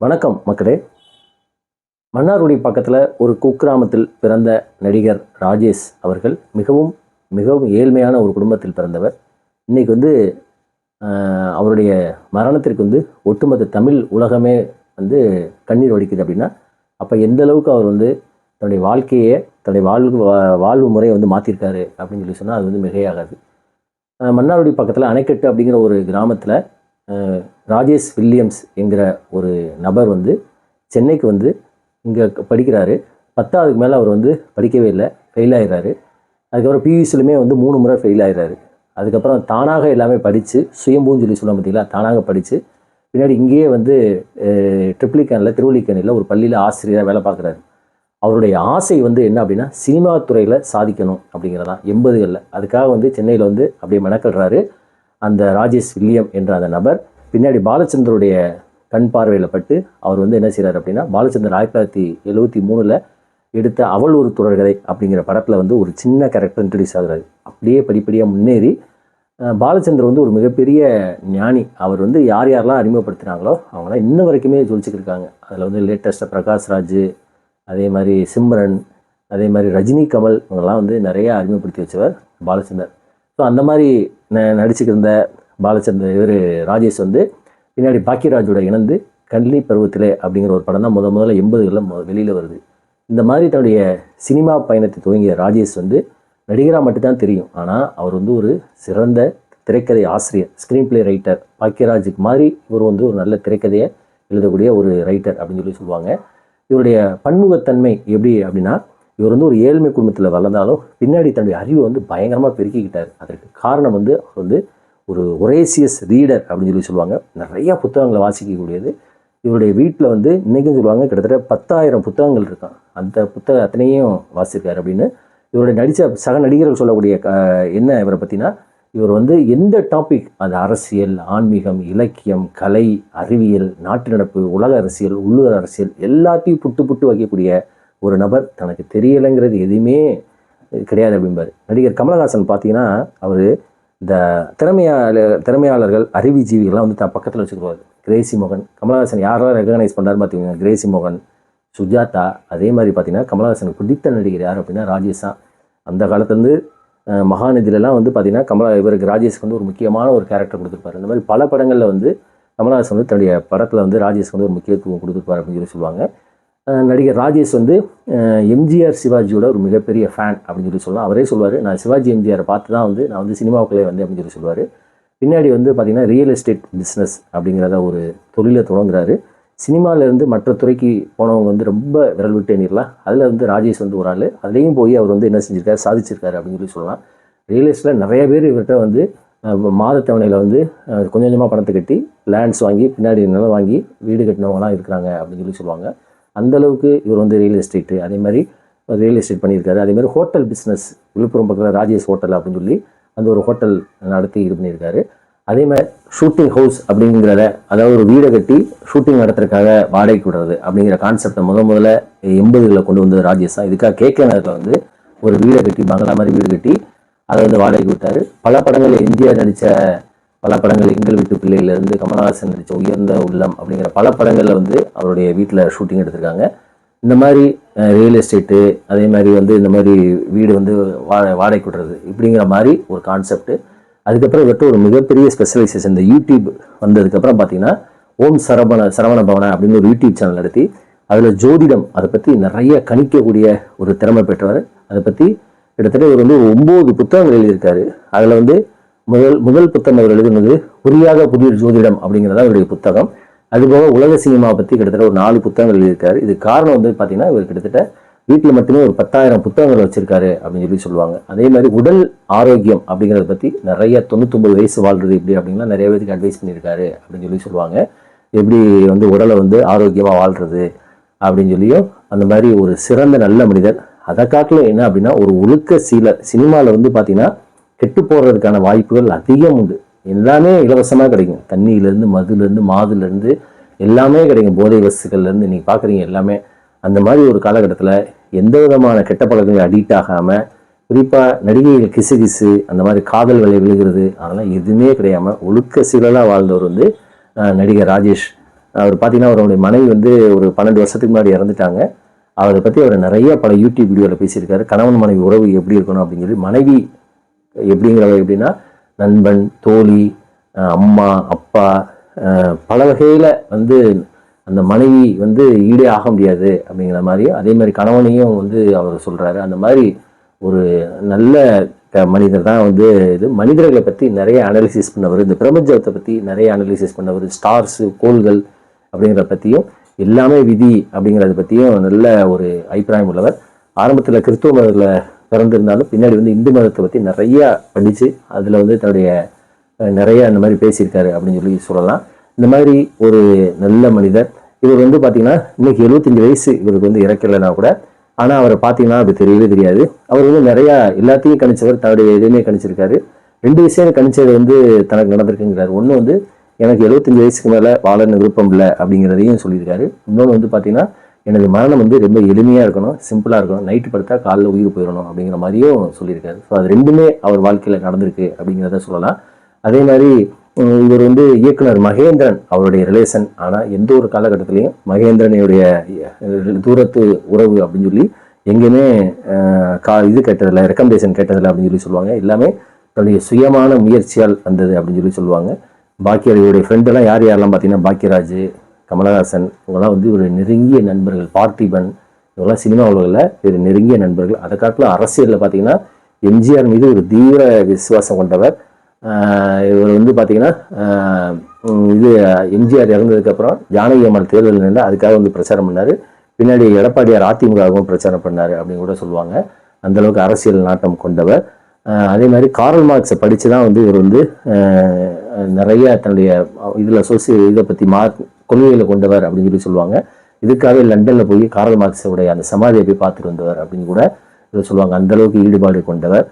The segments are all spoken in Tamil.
வணக்கம் மக்களே. மன்னார்குடி பக்கத்தில் ஒரு குக்கிராமத்தில் பிறந்த நடிகர் ராஜேஷ் அவர்கள் மிகவும் மிகவும் ஏழ்மையான ஒரு குடும்பத்தில் பிறந்தவர். இன்றைக்கி வந்து அவருடைய மரணத்திற்கு வந்து ஒட்டுமொத்த தமிழ் உலகமே வந்து கண்ணீர் வடிக்குது அப்படின்னா அப்போ எந்த அளவுக்கு அவர் வந்து தன்னுடைய வாழ்க்கையை தன்னுடைய வாழ்வு வா- வாழ்வு முறையை வந்து மாற்றிருக்காரு அப்படின்னு சொல்லி சொன்னால் அது வந்து மிகையாகாது. மன்னார்குடி பக்கத்தில் அணைக்கட்டு அப்படிங்கிற ஒரு கிராமத்தில் ராஜேஷ் வில்லியம்ஸ் என்கிற ஒரு நபர் வந்து சென்னைக்கு வந்து இங்கே படிக்கிறாரு. பத்தாவதுக்கு மேலே அவர் வந்து படிக்கவே இல்லை ஃபெயில் ஆயிடுறாரு. அதுக்கப்புறம் பியூசிலுமே வந்து மூணு முறை ஃபெயில் ஆயிடுறாரு. அதுக்கப்புறம் தானாக எல்லாமே படித்து சுயம்பூன்னு சொல்லி சொல்ல பார்த்தீங்களா தானாக படித்து பின்னாடி இங்கேயே வந்து ட்ரிப்ளிகனில் திருவள்ளிக்கனில் ஒரு பள்ளியில் ஆசிரியராக வேலை பார்க்குறாரு. அவருடைய ஆசை வந்து என்ன அப்படின்னா சினிமா துறையில் சாதிக்கணும் அப்படிங்கிறதான் எண்பதுகளில். அதுக்காக வந்து சென்னையில் வந்து அப்படியே மெனக்கல்றாரு அந்த ராஜேஷ் வில்லியம் என்ற அந்த நபர் பின்னாடி பாலச்சந்தருடைய கண் பார்வையில் பட்டு அவர் வந்து என்ன செய்கிறார் அப்படின்னா பாலச்சந்தர் ஆயிரத்தி தொள்ளாயிரத்தி எழுபத்தி மூணில் எடுத்த அவள் ஒரு தொடர்கதை அப்படிங்கிற படத்தில் வந்து ஒரு சின்ன கேரக்டர் இன்ட்ரடியூஸ் ஆகுறாரு. அப்படியே படிப்படியாக முன்னேறி பாலச்சந்தர் வந்து ஒரு மிகப்பெரிய ஞானி. அவர் வந்து யார் யாரெல்லாம் அறிமுகப்படுத்துகிறாங்களோ அவங்களாம் இன்ன வரைக்குமே ஜொலிச்சிக்கிருக்காங்க இருக்காங்க அதில் வந்து லேட்டஸ்ட்டாக பிரகாஷ் ராஜ் அதே மாதிரி சிம்ரன் அதே மாதிரி ரஜினி கமல் இவங்கெல்லாம் வந்து நிறையா அறிமுகப்படுத்தி வச்சவர் பாலச்சந்தர். ஸோ அந்த மாதிரி ந நடிச்சுக்கிட்டு பாலச்சந்தர் இவர் ராஜேஷ் வந்து பின்னாடி பாக்கியராஜோட இணைந்து கண்ணி பருவத்திலே அப்படிங்கிற ஒரு படம் தான் முத முதல்ல எண்பதுகளில் வெளியில் வருது. இந்த மாதிரி தன்னுடைய சினிமா பயணத்தை துவங்கிய ராஜேஷ் வந்து நடிகராக மட்டும்தான் தெரியும். ஆனால் அவர் வந்து ஒரு சிறந்த திரைக்கதை ஆசிரியர் ஸ்க்ரீன் பிளே ரைட்டர் பாக்கியராஜுக்கு மாதிரி இவர் வந்து ஒரு நல்ல திரைக்கதையை எழுதக்கூடிய ஒரு ரைட்டர் அப்படின்னு சொல்லி சொல்லுவாங்க. இவருடைய பன்முகத்தன்மை எப்படி அப்படின்னா இவர் வந்து ஒரு ஏழ்மை குடும்பத்தில் வளர்ந்தாலும் பின்னாடி தன்னுடைய அறிவை வந்து பயங்கரமாக பெருக்கிக்கிட்டார் அதற்கு காரணம் வந்து அவர் வந்து ஒரு ஒரேசியஸ் ரீடர் அப்படின்னு சொல்லி சொல்லுவாங்க. நிறையா புத்தகங்களை வாசிக்கக்கூடியது. இவருடைய வீட்டில் வந்து இன்றைக்கும் சொல்லுவாங்க கிட்டத்தட்ட பத்தாயிரம் புத்தகங்கள் இருக்கான். அந்த புத்தகம் அத்தனையும் வாசிச்சிருக்காரு அப்படின்னு. இவருடைய நடித்த சக நடிகர்கள் சொல்லக்கூடிய என்ன இவரை பற்றினா இவர் வந்து எந்த டாபிக் அது அரசியல் ஆன்மீகம் இலக்கியம் கலை அறிவியல் நாட்டு நடப்பு உலக அரசியல் உள்ளூர் அரசியல் எல்லாத்தையும் புட்டு புட்டு வைக்கக்கூடிய ஒரு நபர் தனக்கு தெரியலைங்கிறது எதுவுமே கிடையாது அப்படிம்பார். நடிகர் கமலஹாசன் பார்த்தீங்கன்னா அவர் இந்த திறமையாளர் திறமையாளர்கள் அறிவிஜீவிகள்லாம் வந்து தான் பக்கத்தில் வச்சுக்குவார். கிரேசி மோகன். கமலஹாசன் யாரெல்லாம் ரெகனைஸ் பண்ணாரு பார்த்தீங்கன்னா கிரேசி மோகன் சுஜாதா அதே மாதிரி பார்த்தீங்கன்னா கமலஹாசனுக்கு பிடித்த நடிகர் யார் அப்படின்னா ராஜேஷா அந்த காலத்துலேருந்து மகாநதியிலலாம் வந்து பார்த்திங்கன்னா கமலா இவருக்கு ராஜேஷ்க்கு வந்து ஒரு முக்கியமான ஒரு கேரக்டர் கொடுத்துருப்பாரு. இந்த மாதிரி பல படங்களில் வந்து கமலஹாசன் வந்து தன்னுடைய படத்தில் வந்து ராஜேஷ்க்கு வந்து ஒரு முக்கியத்துவம் கொடுத்துருப்பாரு அப்படின்னு சொல்லி சொல்லுவாங்க. நடிகர் ராஜேஷ் வந்து எம்ஜிஆர் சிவாஜியோட ஒரு மிகப்பெரிய ஃபேன் அப்படின்னு சொல்லி சொல்லலாம். அவரே சொல்லுவார் நான் சிவாஜி எம்ஜிஆரை பார்த்து தான் வந்து நான் வந்து சினிமாவுக்குள்ளே வந்து அப்படின்னு சொல்லி சொல்லுவார் பின்னாடி வந்து பார்த்திங்கன்னா ரியல் எஸ்டேட் பிஸ்னஸ் அப்படிங்கிறத ஒரு தொழிலை தொடங்குறாரு. சினிமாவிலேருந்து மற்ற துறைக்கு போனவங்க வந்து ரொம்ப விரல் விட்டு எண்ணிடலாம் அதில் வந்து ராஜேஷ் வந்து ஒரு ஆள். அதுலேயும் போய் அவர் வந்து என்ன செஞ்சுருக்காரு சாதிச்சிருக்காரு அப்படின்னு சொல்லி சொல்லலாம். ரியல் எஸ்டேட்டில் நிறைய பேர் இவர்கிட்ட வந்து மாதத்தவணையில் வந்து கொஞ்சம் கொஞ்சமாக பணத்தை கட்டி லேண்ட்ஸ் வாங்கி பின்னாடி நிலம் வாங்கி வீடு கட்டினவங்களாம் இருக்கிறாங்க அப்படின்னு சொல்லி சொல்லுவாங்க. அந்தளவுக்கு இவர் வந்து ரியல் எஸ்டேட்டு அதே மாதிரி ரியல் எஸ்டேட் பண்ணியிருக்காரு. அதே மாதிரி ஹோட்டல் பிஸ்னஸ் விழுப்புரம் பக்கத்தில் ராஜேஷ் ஹோட்டல் அப்படின்னு சொல்லி அந்த ஒரு ஹோட்டல் நடத்தி இது பண்ணியிருக்காரு. அதே மாதிரி ஷூட்டிங் ஹவுஸ் அப்படிங்கிறத அதாவது ஒரு வீடை கட்டி ஷூட்டிங் நடத்துறதுக்காக வாடகைக்கு விடுறது அப்படிங்கிற கான்செப்டை முத முதல்ல எண்பதுகளில் கொண்டு வந்தது ராஜேஷ் தான். இதுக்காக கேகே நகரில் வந்து ஒரு வீடை கட்டி பங்களா மாதிரி வீடு கட்டி அதை வந்து வாடகைக்கு விட்டார். பல படங்களில் எம்ஜிஆர் நடித்த பல படங்கள் எங்கள் வீட்டு பிள்ளையிலேருந்து கமலஹாசன் நடித்த உயர்ந்த உள்ளம் அப்படிங்கிற பல படங்களில் வந்து அவருடைய வீட்டில் ஷூட்டிங் எடுத்திருக்காங்க. இந்த மாதிரி ரியல் எஸ்டேட்டு அதே மாதிரி வந்து இந்த மாதிரி வீடு வந்து வா வாடகை விடுறது இப்படிங்கிற மாதிரி ஒரு கான்செப்ட் அதுக்கப்புறம் இவர்கிட்ட ஒரு மிகப்பெரிய ஸ்பெஷலைசேஷன் இந்த யூடியூப் வந்ததுக்கப்புறம் பார்த்தீங்கன்னா ஓம் சரவண சரவண பவன அப்படின்னு ஒரு யூடியூப் சேனல் நடத்தி அதில் ஜோதிடம் அதை பற்றி நிறைய கணிக்கக்கூடிய ஒரு திறமை பெற்றவர். அதை பற்றி கிட்டத்தட்ட இவர் வந்து ஒம்பது புத்தகங்கள் எழுதியிருக்காரு. அதில் வந்து முதல் முதல் புத்தகம் அவர் எழுதினது புரியாத புதிய ஜோதிடம் அப்படிங்கிறதா அவருடைய புத்தகம். அதுபோக உலக சினிமா பற்றி கிட்டத்தட்ட ஒரு நாலு புத்தகங்கள் எழுதியிருக்காரு. இது காரணம் வந்து பார்த்தீங்கன்னா இவர் கிட்டத்தட்ட வீட்டில் மட்டுமே ஒரு பத்தாயிரம் புத்தகங்கள் வச்சிருக்காரு அப்படின்னு சொல்லி சொல்லுவாங்க. அதே மாதிரி உடல் ஆரோக்கியம் அப்படிங்கிறத பற்றி நிறைய தொண்ணூத்தொம்பது வயசு வாழ்றது இப்படி அப்படின்லாம் நிறைய பேருக்கு அட்வைஸ் பண்ணியிருக்காரு அப்படின்னு சொல்லி சொல்லுவாங்க. எப்படி வந்து உடலை வந்து ஆரோக்கியமாக வாழ்றது அப்படின்னு சொல்லியும் அந்த மாதிரி ஒரு சிறந்த நல்ல மனிதர். அதை காட்டிலும் என்ன அப்படின்னா ஒரு ஒழுக்க சீலர். சினிமாவில் வந்து பார்த்தீங்கன்னா கெட்டு போகிறதுக்கான வாய்ப்புகள் அதிகம் உண்டு. எல்லாமே இலவசமாக கிடைக்கும். தண்ணியிலேருந்து மதுலேருந்து மாதுலேருந்து எல்லாமே கிடைக்கும். போதை வசுக்கள்லேருந்து நீங்கள் பார்க்குறீங்க எல்லாமே. அந்த மாதிரி ஒரு காலகட்டத்தில் எந்த விதமான கெட்ட பழக்கங்கள் அடிக்ட் ஆகாமல் குறிப்பாக நடிகைகள் கிசு கிசு அந்த மாதிரி காதல் விலை விழுகிறது அதெல்லாம் எதுவுமே கிடையாமல் ஒழுக்க சீரலாக வாழ்ந்தவர் வந்து நடிகர் ராஜேஷ். அவர் பார்த்தீங்கன்னா அவருடைய மனைவி வந்து ஒரு பன்னெண்டு வருஷத்துக்கு முன்னாடி இறந்துட்டாங்க. அவரை பற்றி அவர் நிறைய பல யூடியூப் வீடியோவில் பேசியிருக்காரு. கணவன் மனைவி உறவு எப்படி இருக்கணும் அப்படின்னு சொல்லி மனைவி எப்படிங்கிறவ எப்படின்னா நண்பன் தோழி அம்மா அப்பா பல வகையில் வந்து அந்த மனைவி வந்து ஈடே ஆக முடியாது அப்படிங்கிற மாதிரி அதே மாதிரி கணவனையும் வந்து அவர் சொல்கிறாரு அந்த மாதிரி ஒரு நல்ல க- மனிதர் தான் வந்து இது. மனிதர்களை பற்றி நிறைய அனாலிசிஸ் பண்ணவர் இந்த பிரபஞ்சத்தை பற்றி நிறைய அனாலிசிஸ் பண்ணவர் ஸ்டார்ஸு கோள்கள் அப்படிங்கிறத பற்றியும் எல்லாமே விதி அப்படிங்கிறத பற்றியும் நல்ல ஒரு அபிப்பிராயம் உள்ளவர். ஆரம்பத்தில் கிறிஸ்துவ மதத்தில் பிறந்திருந்தாலும் பின்னாடி வந்து இந்து மதத்தை பற்றி நிறையா படித்து அதில் வந்து தன்னுடைய நிறையா இந்த மாதிரி பேசியிருக்காரு அப்படின்னு சொல்லி சொல்லலாம். இந்த மாதிரி ஒரு நல்ல மனிதர். இவர் வந்து பார்த்திங்கன்னா இன்னைக்கு 75 வயசு இவருக்கு வந்து இறக்கலைன்னா கூட ஆனால் அவரை பார்த்தீங்கன்னா அது தெரியவே தெரியாது. அவர் வந்து நிறையா எல்லாத்தையும் கணிச்சவர் தன்னுடைய எதுவுமே கணிச்சிருக்காரு. ரெண்டு விஷயம் கணிச்சது வந்து தனக்கு நடந்திருக்குங்கிறார். ஒன்று வந்து எனக்கு 75 வயசுக்கு மேலே வாழன்னு விருப்பம் இல்லை அப்படிங்கிறதையும் சொல்லியிருக்காரு. இன்னொன்று வந்து பார்த்தீங்கன்னா எனது மரணம் வந்து ரொம்ப எளிமையாக இருக்கணும் சிம்பிளாக இருக்கணும். நைட்டு படுத்தா காலைல உயிர் போயிடணும் அப்படிங்கிற மாதிரியும் சொல்லியிருக்காரு. ஸோ அது ரெண்டுமே அவர் வாழ்க்கையில் நடந்திருக்கு அப்படிங்கிறத சொல்லலாம். அதே மாதிரி இவர் வந்து இயக்குனர் மகேந்திரன் அவருடைய ரிலேஷன் ஆனால் எந்த ஒரு காலகட்டத்திலையும் மகேந்திரனுடைய தூரத்து உறவு அப்படின்னு சொல்லி எங்கேயுமே கா இது கேட்டதில்லை ரெக்கமெண்டேஷன் கேட்டதில்லை அப்படின்னு சொல்லி சொல்லுவாங்க. எல்லாமே தன்னுடைய சுயமான முயற்சியால் வந்தது அப்படின்னு சொல்லி சொல்லுவாங்க. பாக்கியர் ஃப்ரெண்டெல்லாம் யார் யாரெல்லாம் பார்த்தீங்கன்னா பாக்கியராஜ் கமலஹாசன் இவங்கெல்லாம் வந்து ஒரு நெருங்கிய நண்பர்கள். பார்த்திபன் இவங்கெல்லாம் சினிமா உலகில் ஒரு நெருங்கிய நண்பர்கள். அதை காட்டிலும் அரசியலில் பார்த்தீங்கன்னா எம்ஜிஆர் மீது ஒரு தீவிர விசுவாசம் கொண்டவர். இவர் வந்து பார்த்தீங்கன்னா இது எம்ஜிஆர் இறந்ததுக்கப்புறம் ஜானகி அம்மாள் தேர்தல் நின்று அதுக்காக வந்து பிரச்சாரம் பண்ணார். பின்னாடி எடப்பாடியார் அதிமுகவும் பிரச்சாரம் பண்ணார் அப்படின்னு கூட சொல்லுவாங்க. அந்த அளவுக்கு அரசியல் நாட்டம் கொண்டவர். அதே மாதிரி காரல் மார்க்ஸை படித்து தான் வந்து இவர் வந்து நிறைய தன்னுடைய இதில் சோசியல் இதை பற்றி மார்க் கொள்கைகளை கொண்டவர் அப்படின்னு சொல்லி சொல்லுவாங்க. இதுக்காகவே லண்டனில் போய் காரல் மார்க்ஸுடைய அந்த சமாதியை போய் பார்த்துட்டு வந்தவர் அப்படின்னு கூட இவர் சொல்லுவாங்க. அந்த அளவுக்கு ஈடுபாடு கொண்டவர்.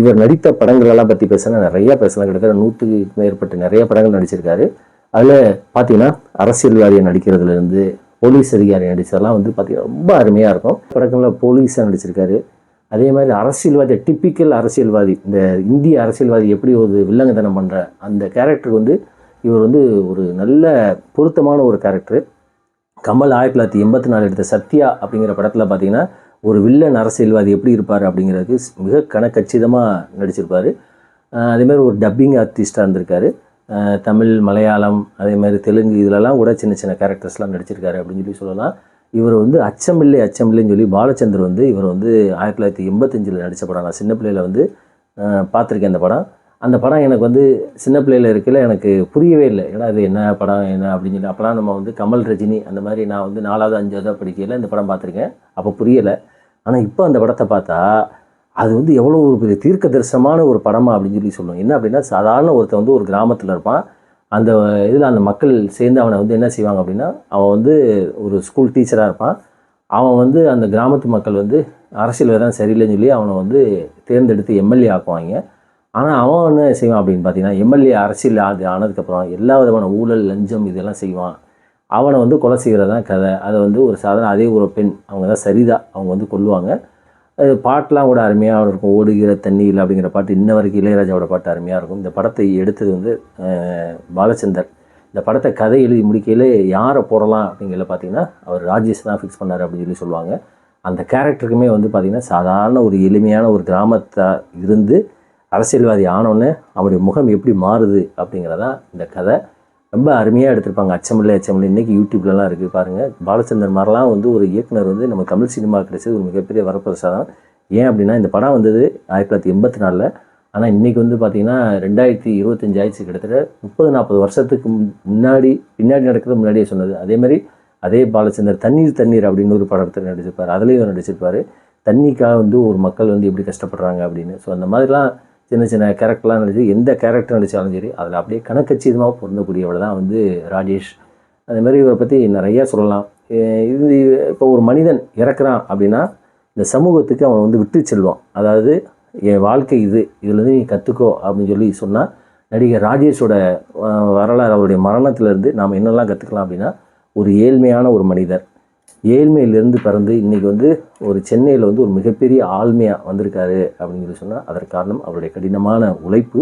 இவர் நடித்த படங்களெல்லாம் பற்றி பேசினா நிறையா பேசலாம். கிட்டத்தட்ட நூற்றுக்கு மேற்பட்ட நிறைய படங்கள் நடிச்சிருக்காரு. அதில் பார்த்தீங்கன்னா அரசியல்வாதியை நடிக்கிறதுலேருந்து போலீஸ் அதிகாரி நடித்ததெல்லாம் வந்து பார்த்தீங்கன்னா ரொம்ப அருமையாக இருக்கும். படங்களில் போலீஸாக நடிச்சிருக்காரு. அதே மாதிரி அரசியல்வாதி டிப்பிக்கல் அரசியல்வாதி இந்த இந்திய அரசியல்வாதி எப்படி ஒரு வில்லங்கத்தனம் பண்ணுற அந்த கேரக்டர் வந்து இவர் வந்து ஒரு நல்ல பொருத்தமான ஒரு கேரக்டர் கமல் ஆயிரத்தி தொள்ளாயிரத்தி எண்பத்தி நாலு எடுத்த சத்யா அப்படிங்கிற படத்தில் பார்த்தீங்கன்னா ஒரு வில்லன் அரசியல்வாதி எப்படி இருப்பார் அப்படிங்கிறதுக்கு மிக கணக்கச்சிதமாக நடிச்சிருப்பார். அதேமாதிரி ஒரு டப்பிங் ஆர்டிஸ்டாக இருந்திருக்காரு. தமிழ் மலையாளம் அதே மாதிரி தெலுங்கு இதிலலாம் கூட சின்ன சின்ன கேரக்டர்ஸ்லாம் நடிச்சிருக்காரு அப்படின்னு சொல்லி சொல்லலாம். இவர் வந்து அச்சமில்லை அச்சமில்லைன்னு சொல்லி பாலச்சந்தர் வந்து இவர் வந்து ஆயிரத்தி தொள்ளாயிரத்தி எண்பத்தஞ்சில் நடித்த படம். நான் சின்ன பிள்ளையில வந்து பார்த்துருக்கேன் அந்த படம். அந்த படம் எனக்கு வந்து சின்ன பிள்ளையில் இருக்கையில் எனக்கு புரியவே இல்லை. ஏன்னா அது என்ன படம் என்ன? அப்படின்னு சொல்லி. அப்போலாம் நம்ம வந்து கமல் ரஜினி அந்த மாதிரி நான் வந்து நாலாவது அஞ்சாவது படிக்கையில் இந்த படம் பார்த்துருக்கேன். அப்போ புரியலை. ஆனால் இப்போ அந்த படத்தை பார்த்தா அது வந்து எவ்வளோ ஒரு பெரிய தீர்க்க தரிசனமான ஒரு படமா அப்படின்னு சொல்லி சொல்லணும் என்ன அப்படின்னா சாதாரண ஒருத்தன் வந்து ஒரு கிராமத்தில் இருப்பான். அந்த இதில் அந்த மக்கள் சேர்ந்து அவனை வந்து என்ன செய்வாங்க அப்படின்னா அவன் வந்து ஒரு ஸ்கூல் டீச்சராக இருப்பான். அவன் வந்து அந்த கிராமத்து மக்கள் வந்து அரசியல் தான் சரியில்லைன்னு சொல்லி அவனை வந்து தேர்ந்தெடுத்து எம்எல்ஏ ஆக்குவாங்க. ஆனால் அவன் என்ன செய்வான் அப்படின்னு பார்த்தீங்கன்னா எம்எல்ஏ அரசியல் ஆது ஆனதுக்கப்புறம் எல்லா விதமான ஊழல் லஞ்சம் இதெல்லாம் செய்வான். அவனை வந்து கொலை செய்கிறதான் கதை. அதை வந்து ஒரு சாதாரண அதே ஒரு பெண் அவங்க தான் சரிதா அவங்க வந்து கொல்லுவாங்க. அது பாட்டெலாம் கூட அருமையாக இருக்கும் ஓடுகிற தண்ணியில் அப்படிங்கிற பாட்டு. இன்ன வரைக்கும் இளையராஜாவோட பாட்டு அருமையாக இருக்கும். இந்த படத்தை எடுத்தது வந்து பாலச்சந்தர். இந்த படத்தை கதை எழுதி முடிக்கையில் யாரை போடலாம் அப்படிங்கிறத பார்த்தீங்கன்னா அவர் ராஜேஷ் தான் ஃபிக்ஸ் பண்ணார் அப்படின்னு சொல்லி சொல்லுவாங்க. அந்த கேரக்டருக்குமே வந்து பார்த்திங்கன்னா சாதாரண ஒரு எளிமையான ஒரு கிராமத்தை இருந்து அரசியல்வாதி ஆனோன்னு அவருடைய முகம் எப்படி மாறுது அப்படிங்கிறதான் இந்த கதை. ரொம்ப அருமையாக எடுத்திருப்பாங்க. அச்சமில்லை அச்சமில்லை. இன்றைக்கி யூடியூப்லலாம் இருக்குது பாருங்கள் பாலச்சந்தர் மாதிரிலாம் வந்து ஒரு இயக்குனர் வந்து நம்ம தமிழ் சினிமா கிடைச்சது ஒரு மிகப்பெரிய வரப்பிரசாதம். ஏன் அப்படின்னா இந்த படம் வந்தது ஆயிரத்தி தொள்ளாயிரத்தி எண்பத்தி நாலில். ஆனால் இன்றைக்கி வந்து பார்த்திங்கன்னா ரெண்டாயிரத்தி இருபத்தஞ்சி ஆயிடுச்சு. கிட்டத்தட்ட முப்பது நாற்பது வருஷத்துக்கு முன்- முன்னாடி பின்னாடி நடக்கிறது முன்னாடியே சொன்னது. அதேமாதிரி அதே பாலச்சந்தர் தண்ணீர் தண்ணீர் அப்படின்னு ஒரு படத்தில் நடிச்சிருப்பார். அதுலேயும் நடிச்சிருப்பார். தண்ணிக்காக வந்து ஒரு மக்கள் வந்து எப்படி கஷ்டப்படுறாங்க அப்படின்னு. ஸோ அந்த மாதிரிலாம் சின்ன சின்ன கேரக்டர்லாம் நடிச்சு எந்த கேரக்டர் நடித்தாலும் சரி அதில் அப்படியே கணக்கச்சிதமாக பொருந்தக்கூடியவள் தான் வந்து ராஜேஷ். அதே மாதிரி இவரை பற்றி நிறையா சொல்லலாம். இது இப்போ ஒரு மனிதன் இறக்குறான் அப்படின்னா இந்த சமூகத்துக்கு அவன் வந்து விட்டு செல்வான். அதாவது என் வாழ்க்கை இது இதுலேருந்து நீ கற்றுக்கோ அப்படின்னு சொல்லி சொன்னால் நடிகர் ராஜேஷோட வரலாறு அவருடைய மரணத்திலேருந்து நாம் என்னெல்லாம் கற்றுக்கலாம் அப்படின்னா ஒரு ஏழ்மையான ஒரு மனிதர். ஏழ்மையிலிருந்து பிறந்து இன்றைக்கி வந்து ஒரு சென்னையில் வந்து ஒரு மிகப்பெரிய ஆள்மையாக வந்திருக்காரு அப்படின்னு சொல்லி சொன்னால் அதற்கு காரணம் அவருடைய கடினமான உழைப்பு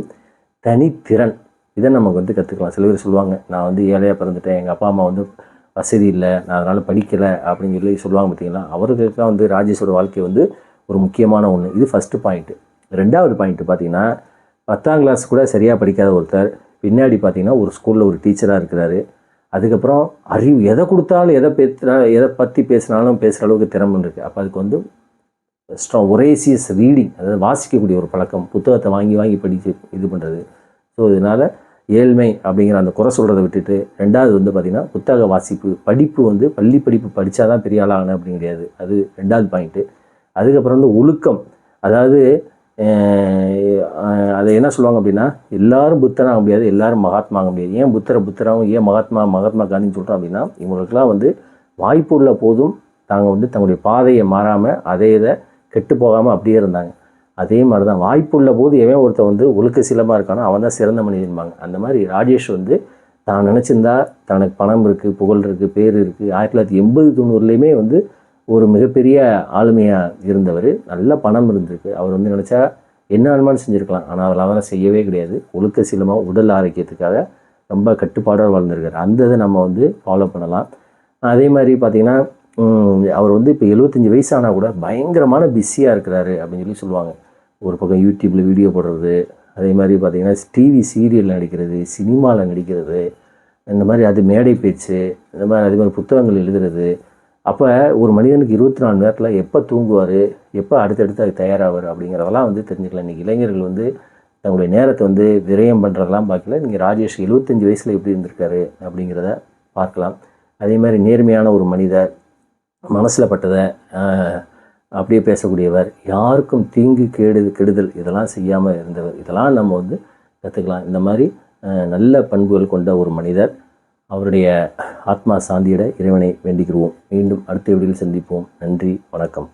தனித்திறன். இதை நமக்கு வந்து கற்றுக்கலாம் சில பேர் சொல்லுவாங்க நான் வந்து ஏழையாக பிறந்துட்டேன். எங்கள் அப்பா அம்மா வந்து வசதி இல்லை. நான் அதனால் படிக்கலை. அப்படின்னு சொல்லி சொல்லுவாங்க பார்த்தீங்களா? அவர்களுக்கெல்லாம் வந்து ராஜேஷோட வாழ்க்கை வந்து ஒரு முக்கியமான ஒன்று இது ஃபஸ்ட்டு பாயிண்ட்டு ரெண்டாவது பாயிண்ட்டு பார்த்தீங்கன்னா பத்தாம் கிளாஸ் கூட சரியாக படிக்காத ஒருத்தர் பின்னாடி பார்த்தீங்கன்னா ஒரு ஸ்கூலில் ஒரு டீச்சராக இருக்கிறாரு. அதுக்கப்புறம் அறிவு எதை கொடுத்தாலும் எதை பேசுகிறா எதை பற்றி பேசினாலும் பேசுகிற அளவுக்கு திறமை இருக்குது அப்போ அதுக்கு வந்து ஸ்ட்ராங் ஒரேசியஸ் ரீடிங் அதாவது வாசிக்கக்கூடிய ஒரு பழக்கம் புத்தகத்தை வாங்கி வாங்கி படித்து இது பண்ணுறது ஸோ இதனால் ஏழ்மை அப்படிங்கிற அந்த குறை சொல்கிறத விட்டுட்டு ரெண்டாவது வந்து பார்த்திங்கன்னா புத்தக வாசிப்பு படிப்பு வந்து பள்ளி படிப்பு படித்தா தான் பெரிய ஆளாகணும் அப்படின்னு கிடையாது. அது ரெண்டாவது பாயிண்ட்டு அதுக்கப்புறம் வந்து ஒழுக்கம் அதாவது அதை என்ன சொல்லுவாங்க அப்படின்னா எல்லாரும் புத்தராக முடியாது எல்லாரும் மகாத்மா முடியாது. ஏன் புத்தரை புத்தராகவும் ஏன் மகாத்மா மகாத்மா காந்தின்னு சொல்கிறோம் அப்படின்னா இவங்களுக்கெல்லாம் வந்து வாய்ப்பு உள்ள போதும் தாங்கள் வந்து தங்களுடைய பாதையை மாறாமல் அதே இதை கெட்டு போகாமல் அப்படியே இருந்தாங்க. அதே மாதிரி தான் வாய்ப்புள்ள போது எவன் ஒருத்தன் வந்து ஒழுக்க சிலமாக இருக்கானோ அவன் தான் சிறந்த மனிதன்பாங்க அந்த மாதிரி ராஜேஷ் வந்து தான் நினச்சிருந்தா தனக்கு பணம் இருக்குது புகழ் இருக்குது பேர் இருக்குது ஆயிரத்தி தொள்ளாயிரத்தி எண்பது தொண்ணூறுலேயுமே வந்து ஒரு மிகப்பெரிய ஆளுமையாக இருந்தவர். நல்ல பணம் இருந்திருக்கு. அவர் வந்து நினச்சா என்ன வேணுமானு செஞ்சுருக்கலாம். ஆனால் அவர் அதெல்லாம் செய்யவே கிடையாது. ஒழுக்க சீலமாக உடல் ஆரோக்கியத்துக்காக ரொம்ப கட்டுப்பாடாக வாழ்ந்திருக்காரு. அந்த இதை நம்ம வந்து ஃபாலோ பண்ணலாம். அதே மாதிரி பார்த்திங்கன்னா அவர் வந்து இப்போ எழுபத்தஞ்சி வயசானால் கூட பயங்கரமான பிஸியாக இருக்கிறாரு அப்படின்னு சொல்லி சொல்லுவாங்க. ஒரு பக்கம் யூடியூப்பில் வீடியோ போடுறது அதே மாதிரி பார்த்திங்கன்னா டிவி சீரியல் நடிக்கிறது சினிமாவில் நடிக்கிறது இந்த மாதிரி அது மேடை பேச்சு இந்த மாதிரி அதே மாதிரி புத்தகங்கள் எழுதுறது அப்போ ஒரு மனிதனுக்கு இருபத்தி நாலு நேரத்தில் எப்போ தூங்குவார்? எப்போ அடுத்தடுத்து அது தயாராவார் அப்படிங்கிறதெல்லாம் வந்து தெரிஞ்சுக்கலாம் இன்றைக்கி இளைஞர்கள் வந்து தங்களுடைய நேரத்தை வந்து விரயம் பண்ணுறதெல்லாம் பார்க்கல நீங்கள் ராஜேஷ் எழுபத்தஞ்சி வயசில் எப்படி இருந்திருக்காரு அப்படிங்கிறத பார்க்கலாம். அதே மாதிரி நேர்மையான ஒரு மனிதர் மனசில் பட்டதை அப்படியே பேசக்கூடியவர் யாருக்கும் தீங்கு கேடு கெடுதல் இதெல்லாம் செய்யாமல் இருந்தவர். இதெல்லாம் நம்ம வந்து கற்றுக்கலாம் இந்த மாதிரி நல்ல பண்புகள் கொண்ட ஒரு மனிதர். அவருடைய ஆத்மா சாந்தியிட இறைவனை வேண்டிக்கிடுவோம் மீண்டும் அடுத்த வீடியோவில் சந்திப்போம். நன்றி வணக்கம்.